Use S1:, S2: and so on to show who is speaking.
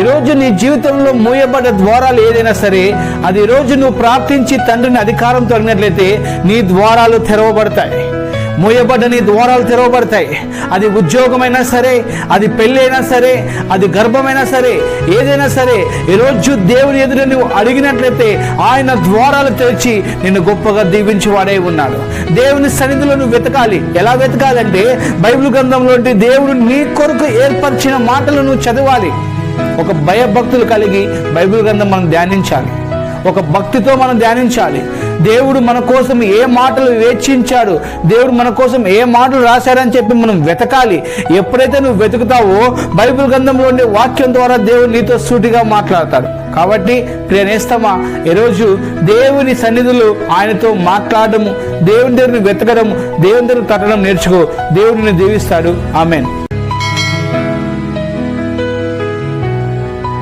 S1: ఈరోజు నీ జీవితంలో మూయబడ్డ ద్వారాలు ఏదైనా సరే అది ఈరోజు నువ్వు ప్రార్థించి తండ్రిని అధికారంతో అడిగినట్లయితే నీ ద్వారాలు తెరవబడతాయి. మూయబడ్డ నీ ద్వారాలు తెరవబడతాయి. అది ఉద్యోగమైనా సరే అది పెళ్ళైనా సరే అది గర్భమైనా సరే ఏదైనా సరే ఈరోజు దేవుని ఎదురు నువ్వు అడిగినట్లయితే ఆయన ద్వారాలు తెరిచి నిన్ను గొప్పగా దీవించేవాడే ఉన్నాడు. దేవుని సన్నిధిలో నువ్వు వెతకాలి. ఎలా వెతకాలంటే బైబిల్ గ్రంథంలో దేవుడు నీ కొరకు ఏర్పరిచిన మాటలు నువ్వు చదవాలి. ఒక భయభక్తులు కలిగి బైబిల్ గ్రంథం మనం ధ్యానించాలి. ఒక భక్తితో మనం ధ్యానించాలి. దేవుడు మన కోసం ఏ మాటలు వేచించాడు దేవుడు మన కోసం ఏ మాటలు రాశారని చెప్పి మనం వెతకాలి. ఎప్పుడైతే నువ్వు వెతుకుతావో బైబిల్ గ్రంథంలో ఉండే వాక్యం ద్వారా దేవుడు నీతో సూటిగా మాట్లాడతాడు. కాబట్టి ప్రియనేస్తమా ఈరోజు దేవుని సన్నిధులు ఆయనతో మాట్లాడము దేవుని దగ్గర వెతకడం దేవుని దగ్గర తట్టడం నేర్చుకో. దేవుడిని దీవిస్తాడు. ఆమెన్.